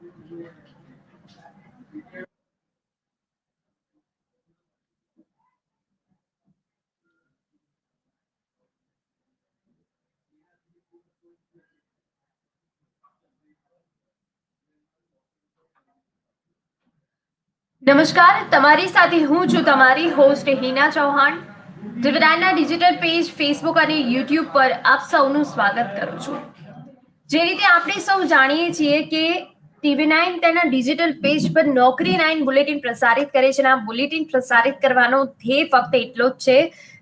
નમસ્કાર, તમારી સાથે હું છું તમારી હોસ્ટ હિના ચૌહાણ. દિવ્યાના ડિજિટલ પેજ ફેસબુક અને યુટ્યુબ પર આપ સૌનું સ્વાગત કરું છું. જે રીતે આપણે સૌ જાણીએ છીએ કે ટીવી નાઇન તેના ડિજિટલ પેજ પર નોકરી નાઇન બુલેટિન પ્રસારિત કરે છે અને આ બુલેટિન પ્રસારિત કરવાનો ધ્યેય ફક્ત એટલો જ છે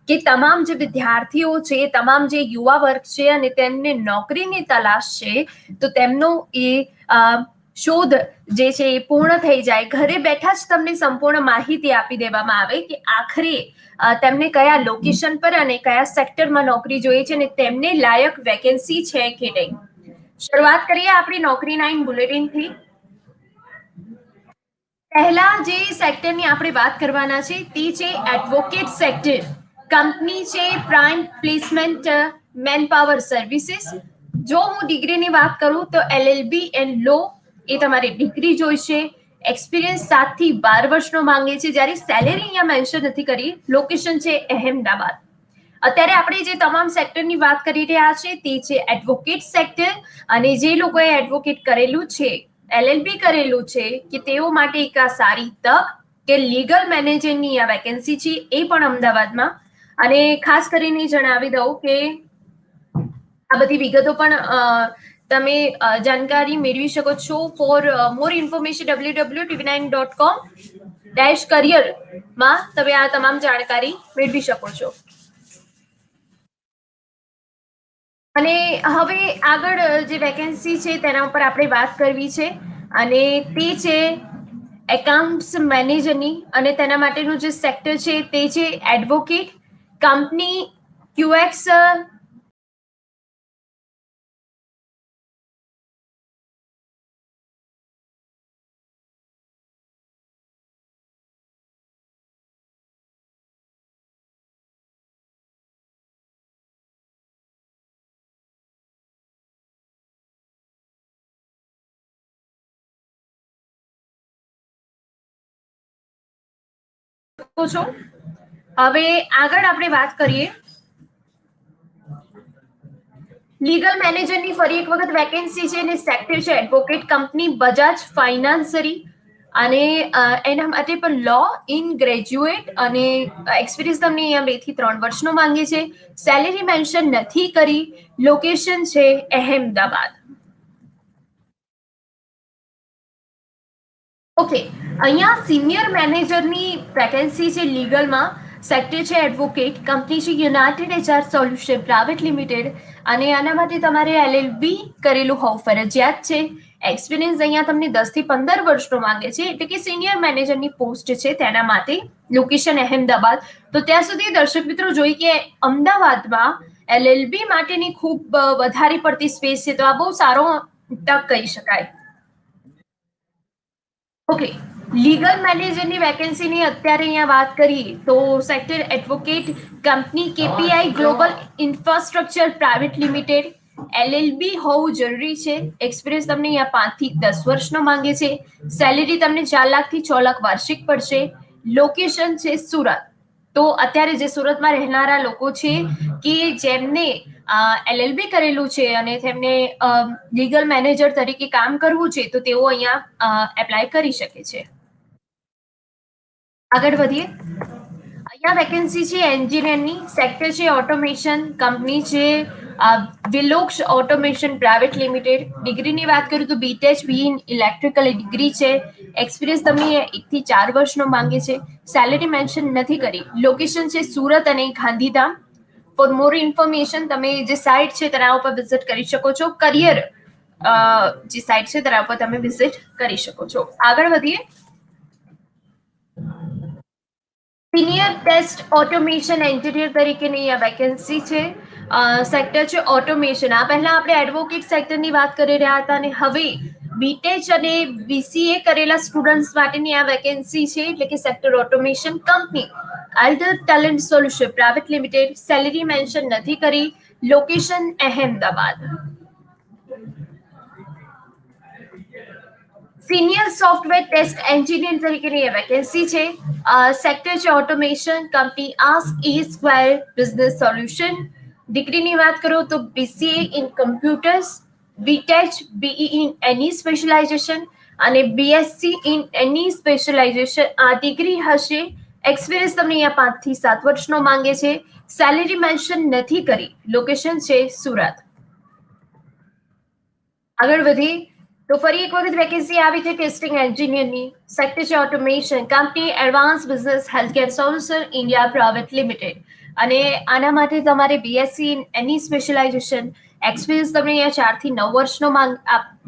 કે તમામ જે વિદ્યાર્થીઓ છે તમામ જે યુવા વર્ગ છે અને તેમને નોકરીની તલાશ છે, તો તેમનો એ શોધ જે છે એ પૂર્ણ થઈ જાય. ઘરે બેઠા જ તમને સંપૂર્ણ માહિતી આપી દેવામાં આવે કે આખરે તેમને કયા લોકેશન પર અને કયા સેક્ટરમાં નોકરી જોઈએ છે અને તેમને લાયક વેકેન્સી છે કે નહીં. શરૂઆત કરીએ આપણી નોકરી નાઇન બુલેટિનથી પહેલા જે સેક્ટરની આપણે વાત કરવાના છે, તે છે એડવોકેટ સેક્ટર કંપની છે પ્રાઇમ પ્લેસમેન્ટ મેનપાવર સર્વિસીસ જો હું ડિગ્રીની વાત કરું તો એલએલબી એન્ડ લો એ તમારી ડિગ્રી જોઈશે. એક્સપિરિયન્સ સાતથી બાર વર્ષનો માંગે છે. જ્યારે સેલેરી અહીંયા મેન્શન નથી કરી લોકેશન છે અહેમદાબાદ. અત્યારે આપણે જે તમામ સેક્ટરની વાત કરી રહ્યા છે, તે છે એડવોકેટ સેક્ટર અને જે લોકોએ એડવોકેટ કરેલું છે એલએલબી કરેલું છે, કે તેઓ માટે એક આ સારી તક કે લીગલ મેનેજરની આ વેકેન્સી છે, એ પણ અમદાવાદમાં. અને ખાસ કરીને જણાવી દઉં કે આ બધી વિગતો પણ તમે જાણકારી મેળવી શકો છો. For more information W W TV nine dot com dash કરિયરમાં તમે આ તમામ જાણકારી મેળવી શકો છો. અને હવે આગળ જે વેકેન્સી છે તેના ઉપર આપણે વાત કરવી છે. અને તે છે એકાઉન્ટ્સ મેનેજરની અને તેના માટેનું જે સેક્ટર છે તે છે એડવોકેટ કંપની ક્યુએક્સ શકો છો? હવે આગળ આપણે વાત કરીએ. લીગલ મેનેજરની ફરી એક વખત વેકેન્સી છે અને સેક્ટર છે. એડવોકેટ કંપની બજાજ ફાઇનાન્સરી અને એના માટે પણ લો ઇન ગ્રેજ્યુએટ અને એક્સપિરિયન્સ તમને અહીંયા બેથી ત્રણ વર્ષનો માંગે છે. સેલેરી મેન્શન નથી કરી. લોકેશન છે અહેમદાબાદ. ઓકે અહીંયા સિનિયર મેનેજરની વેકેન્સી છે લીગલમાં સેક્ટર છે એડવોકેટ કંપની છે United HR solution private limited અને આના માટે તમારે એલએલબી કરેલું હોવું ફરજિયાત છે. એક્સપિરિયન્સ અહીંયા તમને દસથી પંદર વર્ષનો માંગે છે, એટલે કે સિનિયર મેનેજરની પોસ્ટ છે તેના માટે લોકેશન અહેમદાબાદ. તો ત્યાં સુધી દર્શક મિત્રો જોઈ કે અમદાવાદમાં એલએલબી માટેની ખૂબ વધારે પડતી સ્પેસ છે, તો આ બહુ સારો તક કહી શકાય. ઓકે લીગલ મેનેજરની વેકેન્સીની અત્યારે અહીંયા વાત કરીએ તો sector advocate company KPI global infrastructure private limited LLB હોવું જરૂરી છે. એક્સપિરિયન્સ તમને અહીંયા પાંચથી દસ વર્ષનો માંગે છે. સેલેરી તમને ચાર લાખથી છ લાખ વાર્ષિક પડશે. લોકેશન છે સુરત. તો અત્યારે જે સુરતમાં રહેનારા લોકો છે કે જેમને એલએલબી કરેલું છે અને તેમને લીગલ મેનેજર તરીકે કામ કરવું છે તો તેઓ અહીંયા એપ્લાય કરી શકે છે. આગળ વધીએ. અહીંયા વેકેન્સી છે એન્જિનિયરની સેક્ટર છે ઓટોમેશન કંપની છે વિલોક્ષ ઓટોમેશન પ્રાઇવેટ લિમિટેડ ડિગ્રીની વાત કરું તો BTech B in electrical degree છે. એક્સપિરિયન્સ તમને એકથી ચાર વર્ષનો માંગે છે. સેલેરી મેન્શન નથી કરી. લોકેશન છે સુરત અને ગાંધીધામ. ફોર મોર ઇન્ફોર્મેશન તમે જે સાઇટ છે તેના ઉપર વિઝિટ કરી શકો છો. કરિયર જે સાઇટ છે તેના ઉપર તમે વિઝિટ કરી શકો છો. આગળ વધીએ. સિનિયર ટેસ્ટ ઓટોમેશન એન્જિનિયર તરીકેની આ વેકેન્સી છે. સેક્ટર છે ઓટોમેશન આ પહેલા આપણે એડવોકેટ સેક્ટરની વાત કરી રહ્યા હતા અને હવે બીટેચ અને બીસીએ કરેલા સ્ટુડન્ટ્સ માટેની આ વેકેન્સી છે, એટલે કે sector automation company Elder talent solution private limited salary mention નથી કરી. Location Ahmedabad. Senior software test engineer તરીકેની વેકેન્સી છે. સેક્ટર છે automation company ask E square business solution ડિગ્રીની વાત કરો તો BCA in computers BTech BE in any specialization અને બીએસસી ઇન એની સ્પેશિયલાઇઝેશન આ ડિગ્રી હશે. એક્સપિરિયન્સ તમને અહીંયા પાંચથી સાત વર્ષનો માંગે છે. સેલેરી મેન્શન નથી કરી. લોકેશન છે સુરત. આગળ વધી તો ફરી એક વખત વેકેન્સી આવી છે ટેસ્ટિંગ એન્જિનિયરની સેક્ટર છે automation company advance business healthcare solution India private limited અને આના માટે તમારે બીએસસી એની સ્પેશિયલાઇઝેશન એક્સપિરિયન્સ તમને અહીંયા ચારથી નવ વર્ષનો માંગ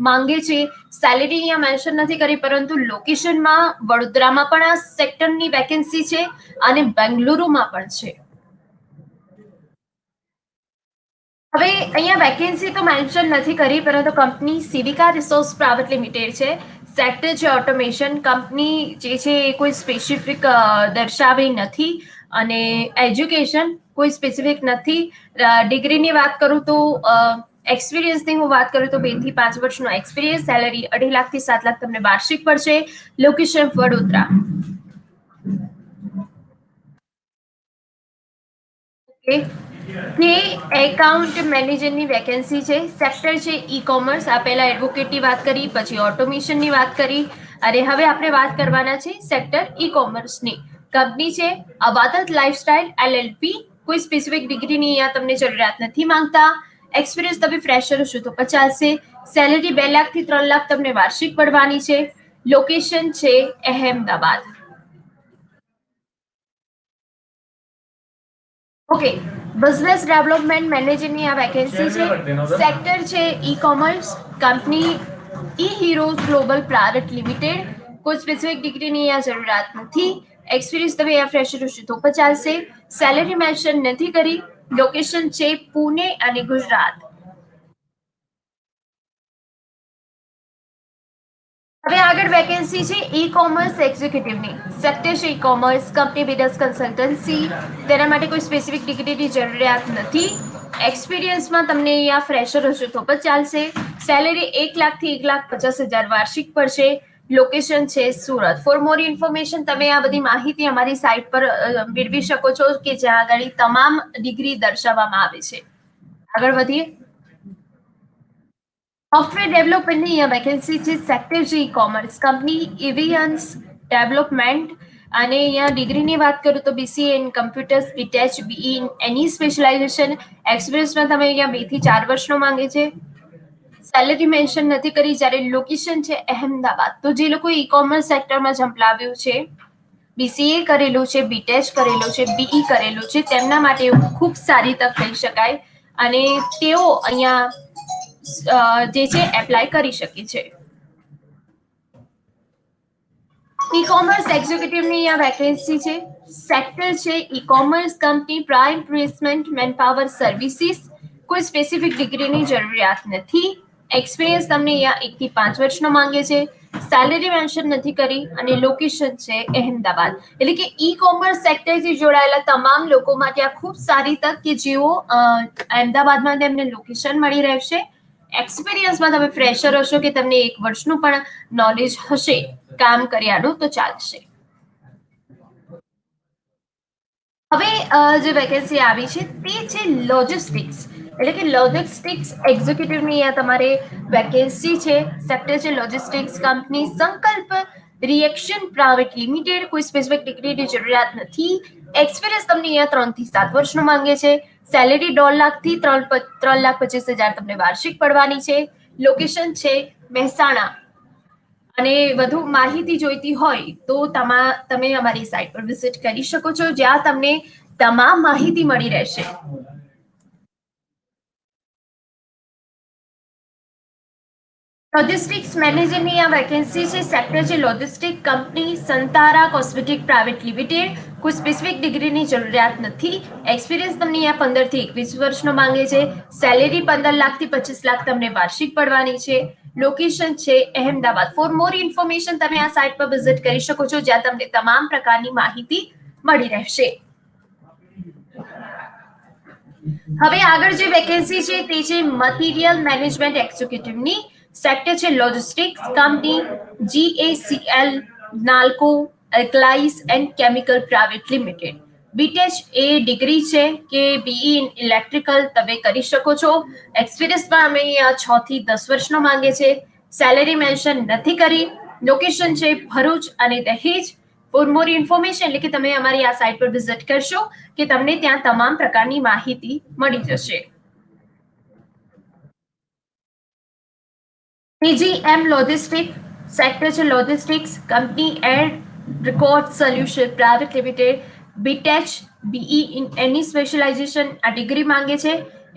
માંગે છે. સેલેરી અહીંયા મેન્શન નથી કરી, પરંતુ લોકેશનમાં વડોદરામાં પણ આ સેક્ટરની વેકેન્સી છે અને બેંગલુરુમાં પણ છે. હવે અહીંયા વેકેન્સી તો મેન્શન નથી કરી, પરંતુ કંપની સિવિકા રિસોર્સ પ્રાઇવેટ લિમિટેડ છે. સેક્ટર છે ઓટોમેશન કંપની જે છે, એ કોઈ સ્પેસિફિક દર્શાવી નથી. અને એજ્યુકેશન કોઈ સ્પેસિફિક નથી. ડિગ્રીની વાત કરું તો એક્સપિરિયન્સની હું વાત કરું તો બેથી પાંચ વર્ષનો એક્સપિરિયન્સ સેલરી અઢી લાખથી સાત લાખ તમને વાર્ષિક પડશે લોકેશન વડોદરા. Okay. તે એકાઉન્ટ મેનેજરની વેકેન્સી છે. સેક્ટર છે ઈ કોમર્સ આ પહેલા એડવોકેટની વાત કરી, પછી ઓટોમેશનની વાત કરી. અને હવે આપણે વાત કરવાના છે સેક્ટર ઈ કોમર્સની કંપની છે અબાદત લાઇફસ્ટાઇલ એલએલપી કોઈ સ્પેસિફિક ડિગ્રીની અહીંયા તમને જરૂરિયાત નથી માંગતા. એક્સપિરિયન્સ તમે ફ્રેશર છો તો પચાસ સેલેરી બે લાખથી ત્રણ લાખ તમને વાર્ષિક પડવાની છે. લોકેશન છે અહેમદાબાદ. ઓકે બિઝનેસ ડેવલપમેન્ટ મેનેજરની આ વેકેન્સી છે. સેક્ટર છે E commerce company E heroes global private limited કોઈ સ્પેસિફિક ડિગ્રીની આ જરૂરિયાત નથી. એક્સપિરિયન્સ તમે આ ફ્રેશર તો છે સેલેરી મેન્શન નથી કરી. લોકેશન છે પુણે અને ગુજરાત. હવે આગળ વેકેન્સી છે ઈ કોમર્સ એક્ઝિક્યુટિવની સત્યશ E commerce company business consultancy તેના માટે કોઈ સ્પેસિફિક ડિગ્રીની જરૂરિયાત નથી. એક્સપિરિયન્સમાં તમને અહીંયા ફ્રેશર હશે તો પણ ચાલશે. સેલેરી એક લાખથી એક લાખ પચાસ હજાર વાર્ષિક પડશે. લોકેશન છે સુરત. ફોર મોર ઇન્ફોર્મેશન તમે આ બધી માહિતી અમારી સાઇટ પર મેળવી શકો છો કે જ્યાં આગળ તમામ ડિગ્રી દર્શાવવામાં આવે છે. આગળ વધીએ. સોફ્ટવેર ડેવલપમેન્ટની અહીંયા વેકેન્સી છે સેક્ટર છે ઈ કોમર્સ કંપની ઇવિયન્સ ડેવલપમેન્ટ અને અહીંયા ડિગ્રીની વાત કરું તો BCA in computers BTech BE in any specialization એક્સપિરિયન્સમાં તમે અહીંયા બેથી ચાર વર્ષનો માંગે છે. સેલેરી મેન્શન નથી કરી, જ્યારે લોકેશન છે અહેમદાબાદ. તો જે લોકો ઈ કોમર્સ સેક્ટરમાં ઝંપલાવ્યું છે બીસીએ કરેલું છે બીટેચ કરેલું છે બીઈ કરેલું છે, તેમના માટે ખૂબ સારી તક કહી શકાય. અને તેઓ અહીંયા જે છે એપ્લાય કરી શકે છે ઈ કોમર્સ એક્ઝિક્યુટિવની આ વેકેન્સી છે. સેક્ટર છે E commerce company prime placement manpower services કોઈ સ્પેસિફિક ડિગ્રીની જરૂરિયાત નથી. એક્સપિરિયન્સ તમને અહીંયા એક થી પાંચ વર્ષનો માંગે છે. સેલેરી મેન્શન નથી કરી અને લોકેશન છે અહેમદાબાદ. એટલે કે ઈ કોમર્સ સેક્ટરથી જોડાયેલા તમામ લોકો માટે આ ખૂબ સારી તક કે જેઓ અહેમદાબાદમાં તેમને લોકેશન મળી રહેશે. એક્સપિરિયન્સમાં તમે ફ્રેશર હશો કે તમને એક વર્ષનું પણ નોલેજ હશે, કામ કર્યાનું, તો ચાલશે. હવે જે વેકેન્સી આવી છે, તે છે લોજિસ્ટિક્સ એટલે કે લોજિસ્ટિક્સ એક્ઝિક્યુટિવની અહીંયા તમારે વેકેન્સી છે. સેક્ટર છે logistics company Sankalp reaction private limited કોઈ સ્પેસિફિક ડિગ્રીની જરૂરિયાત નથી. એક્સપિરિયન્સ તમને અહીંયા ત્રણથી સાત વર્ષનો માંગે છે. સેલેરી દોઢ લાખથી ત્રણ ત્રણ લાખ પચીસ હજાર તમને વાર્ષિક પડવાની છે. લોકેશન છે મહેસાણા. અને વધુ માહિતી જોઈતી હોય તો તમા તમે અમારી સાઇટ પર વિઝિટ કરી શકો છો, જ્યાં તમને તમામ માહિતી મળી રહેશે. લોજિસ્ટિક્સ મેનેજરની આ વેકેન્સી છે. સેક્ટર છે લોજિસ્ટિક કંપની સંતારા કોસ્મેટિક પ્રાઇવેટ લિમિટેડ કોઈ સ્પેસિફિક ડિગ્રીની જરૂરિયાત નથી. એક્સપિરિયન્સ તમને અહીંયા પંદરથી એકવીસ વર્ષનો માંગે છે. સેલેરી પંદર લાખથી પચીસ લાખ તમને વાર્ષિક પડવાની છે. લોકેશન છે અહેમદાબાદ. ફોર મોર ઇન્ફોર્મેશન તમે આ સાઇટ પર વિઝિટ કરી શકો છો, જ્યાં તમને તમામ પ્રકારની માહિતી મળી રહેશે. હવે આગળ જે વેકેન્સી છે તે છે મટીરિયલ મેનેજમેન્ટ એક્ઝિક્યુટિવની સેક્ટર છે logistics company GACL NALCO alkalies and chemical private limited BTech A degree છે કે બીઈ ઇન ઇલેક્ટ્રિકલ તમે કરી શકો છો. એક્સપિરિયન્સમાં અમે અહીંયા છ થી દસ વર્ષનો માંગે છે સેલેરી મેન્શન નથી કરી. લોકેશન છે ભરૂચ અને દહેજ. ફોર મોર ઇન્ફોર્મેશન એટલે કે તમે અમારી આ સાઇટ પર વિઝિટ કરશો કે તમને ત્યાં તમામ પ્રકારની માહિતી મળી જશે. એમ લોજિસ્ટિક સેક્ટર છે logistics company ad record solution Private limited BTech BE in any specialization આ ડિગ્રી માંગે છે.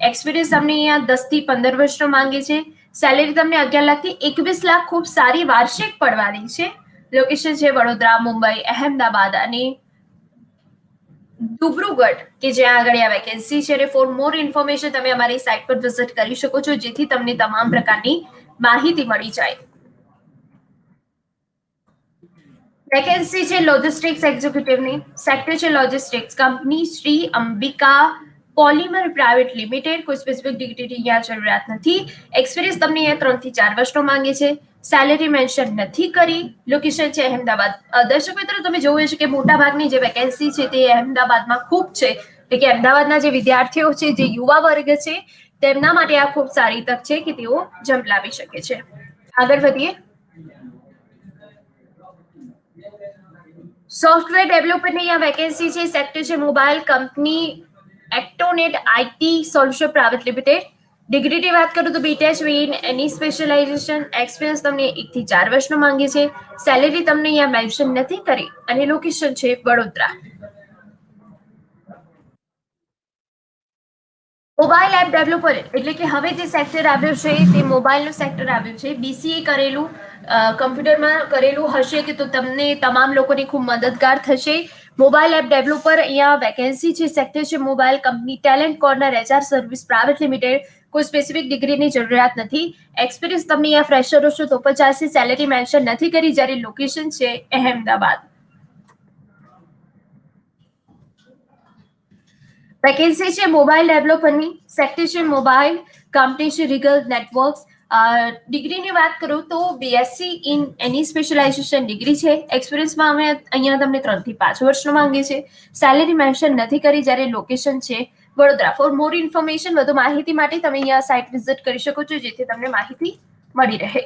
એક્સપિરિયન્સ તમને અહીંયા દસથી પંદર વર્ષનો માંગે છે. સેલેરી તમને અગિયાર લાખથી એકવીસ લાખ ખૂબ સારી વાર્ષિક પડવાની છે. લોકેશન છે વડોદરા, મુંબઈ, અહેમદાબાદ અને ડુબ્રુગઢ કે જ્યાં આગળ આ વેકેન્સી છે. અને ફોર મોર ઇન્ફોર્મેશન તમે અમારી સાઇટ પર વિઝિટ કરી શકો છો, જેથી તમને તમામ પ્રકારની માહિતી મળી જાય. વેકેન્સી છે લોજિસ્ટિક્સ એક્ઝિક્યુટિવની સેક્ટર છે logistics company Shri Ambika polymer private limited કોઈ સ્પેસિફિક ડિગ્રીની અહીંયા જરૂરિયાત નથી. એક્સપિરિયન્સ તમને અહીંયા ત્રણથી ચાર વર્ષનો માંગે છે. સેલેરી મેન્શન નથી કરી. લોકેશન છે અહેમદાબાદ. દર્શક મિત્રો, તમે જોયું છે કે મોટા ભાગની જે વેકેન્સી છે તે અહેમદાબાદમાં ખૂબ છે. એટલે કે અમદાવાદના જે વિદ્યાર્થીઓ છે, જે યુવા વર્ગ છે, તેમના માટે આ ખૂબ સારી તક છે કે તેઓ જમ્પ લાવી શકે છે. આગળ વધીએ. સોફ્ટવેર ડેવલપરની અહીંયા વેકેન્સી છે સેક્ટર છે mobile company Actonet IT solution private limited ડિગ્રીની વાત કરું તો BTech Win, any specialization experience તમને એકથી ચાર વર્ષનો માંગે છે. સેલેરી તમને અહીંયા મેન્શન નથી કરી. અને લોકેશન છે વડોદરા. મોબાઈલ એપ ડેવલપર એટલે કે હવે જે સેક્ટર આવ્યું છે, તે મોબાઈલનું સેક્ટર આવ્યું છે. બીસીએ કરેલું કમ્પ્યુટરમાં કરેલું હશે કે તો તમને તમામ લોકોને ખૂબ મદદગાર થશે. મોબાઈલ એપ ડેવલપર અહીંયા વેકેન્સી છે સેક્ટર છે mobile company talent corner HR service private limited કોઈ સ્પેસિફિક ડિગ્રીની જરૂરિયાત નથી. એક્સપિરિયન્સ તમે અહીંયા ફ્રેશરો છો તો પચાસથી સેલેરી મેન્શન નથી કરી, જ્યારે લોકેશન છે, અહેમદાબાદ. વેકેન્સી છે મોબાઈલ ડેવલપરની સેક્ટર છે મોબાઈલ કંપની છે રીગલ નેટવર્ક્સ ડિગ્રીની વાત કરું તો BSc in any specialization degree છે. એક્સપિરિયન્સમાં અમે અહીંયા તમને ત્રણથી પાંચ વર્ષનો માંગીએ છીએ. સેલેરી મેન્શન નથી કરી જ્યારે લોકેશન છે વડોદરા. ફોર મોર ઇન્ફોર્મેશન વધુ માહિતી માટે તમે અહીંયા સાઇટ વિઝિટ કરી શકો છો, જેથી તમને માહિતી મળી રહે.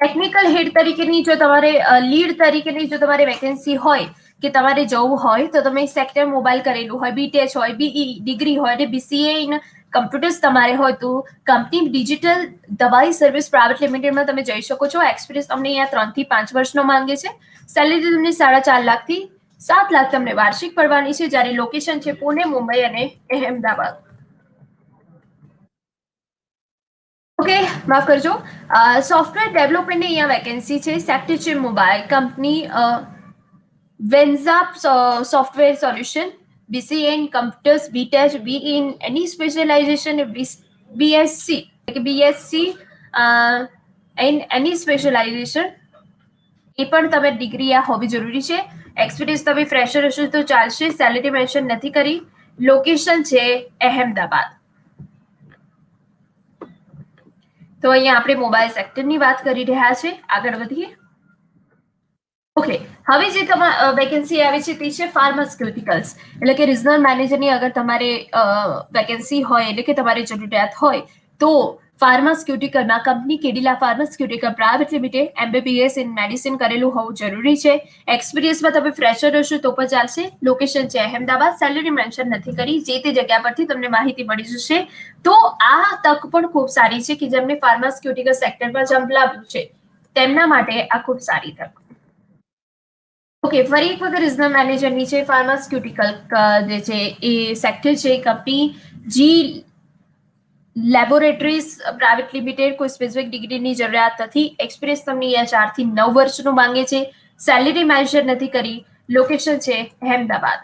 ટેકનિકલ હેડ તરીકેની જો તમારે લીડ તરીકેની જો તમારે વેકેન્સી હોય કે તમારે જવું હોય તો તમે સેક્ટર મોબાઈલ કરેલું હોય બીટેચ હોય બીઈ ડિગ્રી હોય અને બીસીએ ઇન કમ્પ્યુટર્સ તમારે હોય તો company digital Dawai service private લિમિટેડમાં તમે જઈ શકો છો. એક્સપિરિયન્સ તમને અહીંયા ત્રણથી પાંચ વર્ષનો માંગે છે. સેલેરી તમને સાડા ચાર લાખથી સાત લાખ તમને વાર્ષિક પડવાની છે, જ્યારે લોકેશન છે પુણે, મુંબઈ અને અહેમદાબાદ. ઓકે માફ કરજો. સોફ્ટવેર ડેવલપમેન્ટની અહીંયા વેકેન્સી છે. સેક્ટર છે mobile company વેન્ઝાપ software solution BCA in computers, BTech, B in any specialization, BSc, like BSc uh, in any specialization. એ પણ તમે ડિગ્રી આ હોવી જરૂરી છે. એક્સપિરિયન્સ તમે ફ્રેશર હશો તો ચાલશે. સેલેરી મેન્શન નથી કરી. લોકેશન છે અહેમદાબાદ. તો અહીંયા આપણે મોબાઈલ સેક્ટરની વાત કરી રહ્યા છે. આગળ વધીએ. ઓકે હવે જે તમારે વેકેન્સી આવે છે તે છે ફાર્માસ્યુટિકલ્સ એટલે કે રિજનલ મેનેજરની અગર તમારે વેકેન્સી હોય, એટલે કે તમારે જરૂરિયાત હોય, તો ફાર્માસ્યુટિકલમાં company Cadila pharmaceutical private limited MBBS in medicine કરેલું હોવું જરૂરી છે. એક્સપિરિયન્સમાં તમે ફ્રેશર હશો તો પણ ચાલશે. લોકેશન છે અહેમદાબાદ. સેલેરી મેન્શન નથી કરી. જે તે જગ્યા પરથી તમને માહિતી મળી જશે. તો આ તક પણ ખૂબ સારી છે કે જેમને ફાર્માસ્યુટિકલ સેક્ટરમાં જમ્પ લાવ્યું છે. તેમના માટે આ ખૂબ સારી તક. ઓકે ફરી એક વખત રિઝનલ મેનેજરની છે ફાર્માસ્યુટિકલ જે છે એ સેક્ટર છે company G laboratories private limited કોઈ સ્પેસિફિક ડિગ્રીની જરૂરિયાત નથી. એક્સપિરિયન્સ તમને અહીંયા ચારથી નવ વર્ષનું માંગે છે. સેલેરી મેન્શન નથી કરી. લોકેશન છે અહેમદાબાદ.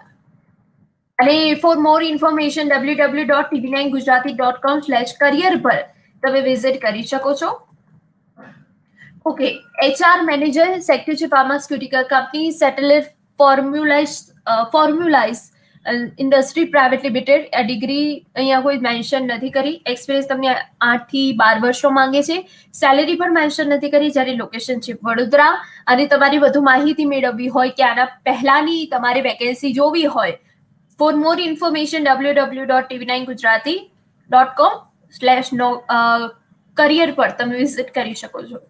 અને for more information W W dot TV nine Gujarati dot com slash career પર તમે વિઝિટ કરી શકો છો. ઓકે એચઆર મેનેજર સેક્ટર છે pharmaceutical company settler formulize formulize industry private limited આ ડિગ્રી અહીંયા કોઈ મેન્શન નથી કરી. એક્સપિરિયન્સ તમને આઠથી બાર વર્ષો માંગે છે. સેલેરી પણ મેન્શન નથી કરી, જ્યારે લોકેશન છે વડોદરા. અને તમારી વધુ માહિતી મેળવવી હોય કે આના પહેલાની તમારે વેકેન્સી જોવી હોય for more information W W dot TV nine Gujarati dot com slash no career પર તમે વિઝિટ કરી શકો છો.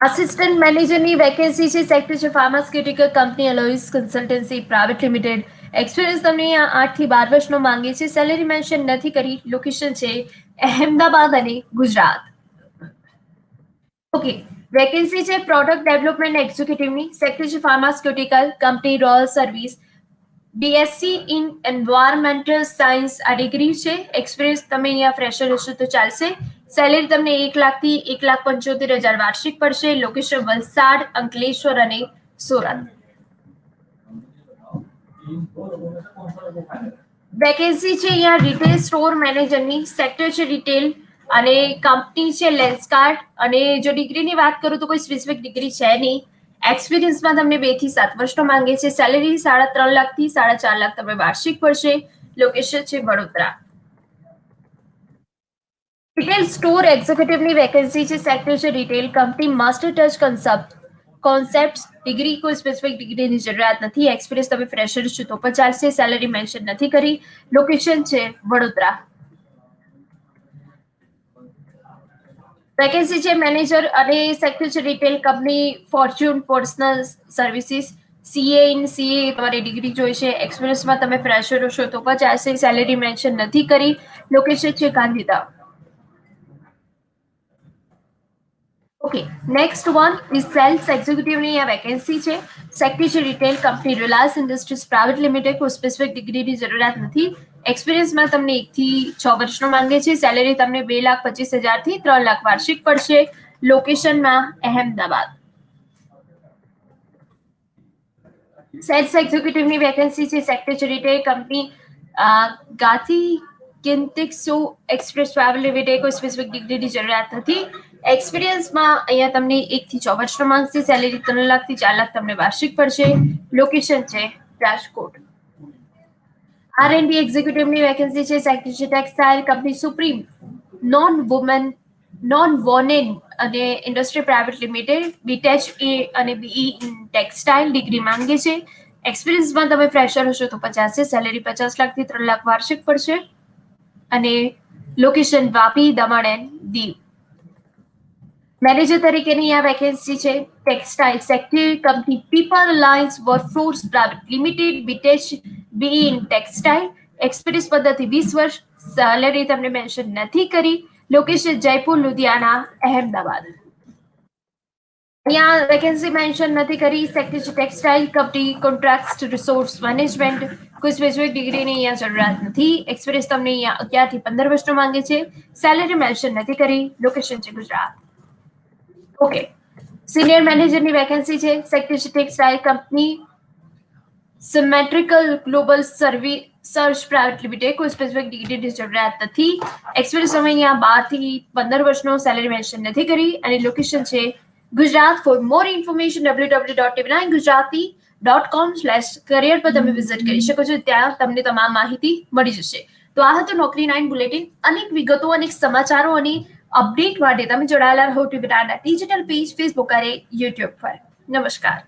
આસિસ્ટન્ટ મેનેજરની વેકેન્સી છે સેક્ટર છે pharmaceutical company Alois consultancy private limited experience તમને આઠથી બાર વર્ષનો માંગે છે. સેલેરી મેન્શન નથી કરી લોકેશન છે અહેમદાબાદ અને ગુજરાત. ઓકે વેકેન્સી છે પ્રોડક્ટ ડેવલપમેન્ટ એક્ઝિક્યુટિવની સેક્ટર છે pharmaceutical company royal service BSc in environmental science આ ડિગ્રી છે. એક્સપિરિયન્સ તમે અહીંયા ફ્રેશર હશો તો ચાલશે. સેલેરી તમને એક લાખથી એક લાખ પંચોતેર હજાર વાર્ષિક પડશે. લોકેશન વલસાડ, અંકલેશ્વર અને સુરત. વેકેન્સી છે અહીંયા રિટેલ સ્ટોર મેનેજરની સેક્ટર છે રિટેલ અને કંપની છે લેન્સકાર્ટ અને જો ડિગ્રીની વાત કરું તો કોઈ સ્પેસિફિક ડિગ્રી છે નહીં. એક્સપિરિયન્સમાં તમને બેથી સાત વર્ષનો માંગે છે. સેલેરી સાડા ત્રણ લાખથી સાડા ચાર લાખ તમને વાર્ષિક પડશે. લોકેશન છે વડોદરા. રિટેલ સ્ટોર એક્ઝિક્યુટિવની વેકેન્સી છે સેક્ટર છે retail company master touch concept concept degree કોઈ સ્પેસિફિક ડિગ્રીની જરૂરિયાત નથી. એક્સપિરિયન્સ તમે ફ્રેશર છો તો પચાસ છે સેલેરી મેન્શન નથી કરી. લોકેશન છે વડોદરા. વેકેન્સી છે મેનેજર અને સેક્ટર છે retail company fortune personal services CA in CA તમારી ડિગ્રી જોઈ છે. એક્સપિરિયન્સમાં તમે ફ્રેશર છો તો પચાસ સેલેરી મેન્શન નથી કરી. લોકેશન છે Gandhidham. Okay next one is sales એક્ઝિક્યુટિવની આ વેકેન્સી છે. સેક્ટર છે retail company Reliance industries private limited કોઈ સ્પેસિફિક ડિગ્રીની જરૂરિયાત નથી. એક્સપિરિયન્સમાં તમને એકથી છ વર્ષનો માંગે છે. સેલેરી તમને બે લાખ પચીસ હજારથી ત્રણ લાખ વાર્ષિક પડશે. લોકેશનમાં અહેમદાબાદ. સેલ્સ એક્ઝિક્યુટિવની વેકેન્સી છે. સેક્ટર છે રિટેલ કંપની ગાથી કિન્ટિક્સો એક્સપ્રેસ ટ્રાવેલ લિમિટેડ કોઈ સ્પેસિફિક ડિગ્રીની જરૂરિયાત નથી. એક્સપિરિયન્સમાં અહીંયા તમને એકથી છ વર્ષનો માંગશે સેલેરી ત્રણ લાખથી ચાર લાખ તમને વાર્ષિક પડશે. લોકેશન છે રાજકોટ. આર એન્ડ બી એક્ઝિક્યુટિવની વેકેન્સી છે secretary textile company supreme non woven non woven અને ઇન્ડસ્ટ્રી પ્રાઇવેટ લિમિટેડ બીટેચ એ અને બીઈ ઇન ટેક્સટાઇલ ડિગ્રી માંગે છે. એક્સપિરિયન્સમાં તમે ફ્રેશર હશો તો પચાસ છે સેલેરી પચાસ લાખથી ત્રણ લાખ વાર્ષિક પડશે. અને location Vapi, Daman and Diu. Manager તરીકેની આ વેકેન્સી છે. Textile sector company people lines workforce private limited BTech B in textile experience પદ્ધતિ વીસ વર્ષ. સેલેરી તમને મેન્શન નથી કરી. લોકેશન જયપુર લુધિયાણા અહેમદાબાદ. અહીંયા વેકેન્સી મેન્શન નથી કરી. સેક્ટર છે textile company contract resource management કોઈ સ્પેસિફિક ડિગ્રીની અહીંયા જરૂરિયાત નથી. એક્સપિરિયન્સ તમને અહીંયા અગિયારથી પંદર વર્ષનો માંગે છે. સેલેરી મેન્શન નથી કરી. લોકેશન છે ગુજરાત. ઓકે સિનિયર મેનેજરની વેકેન્સી છે. સેક્ટર છે ટેક્સટાઇલ કંપની સિમેટ્રિકલ ગ્લોબલ સર્વી સર્ચ પ્રાઇવેટ લિમિટેડ કોઈ સ્પેસિફિક ડિગ્રી જરૂરિયાત નથી. એક્સપિરિયન્સ અમે અહીંયા બારથી પંદર વર્ષનો સેલેરી મેન્શન નથી કરી. અને લોકેશન છે Gujarat. For more information W W dot TV Gujarati dot com slash career પર તમે વિઝિટ કરી શકો છો. ત્યાં તમને તમામ માહિતી મળી જશે. તો આ હતું નોકરી નાઇન બુલેટિન. અનેક વિગતો, અનેક સમાચારો અને અપડેટ માટે તમે જોડાયેલા રહો ટ્વિટર ડિજિટલ પેજ ફેસબુક અને યુટ્યુબ પર. નમસ્કાર.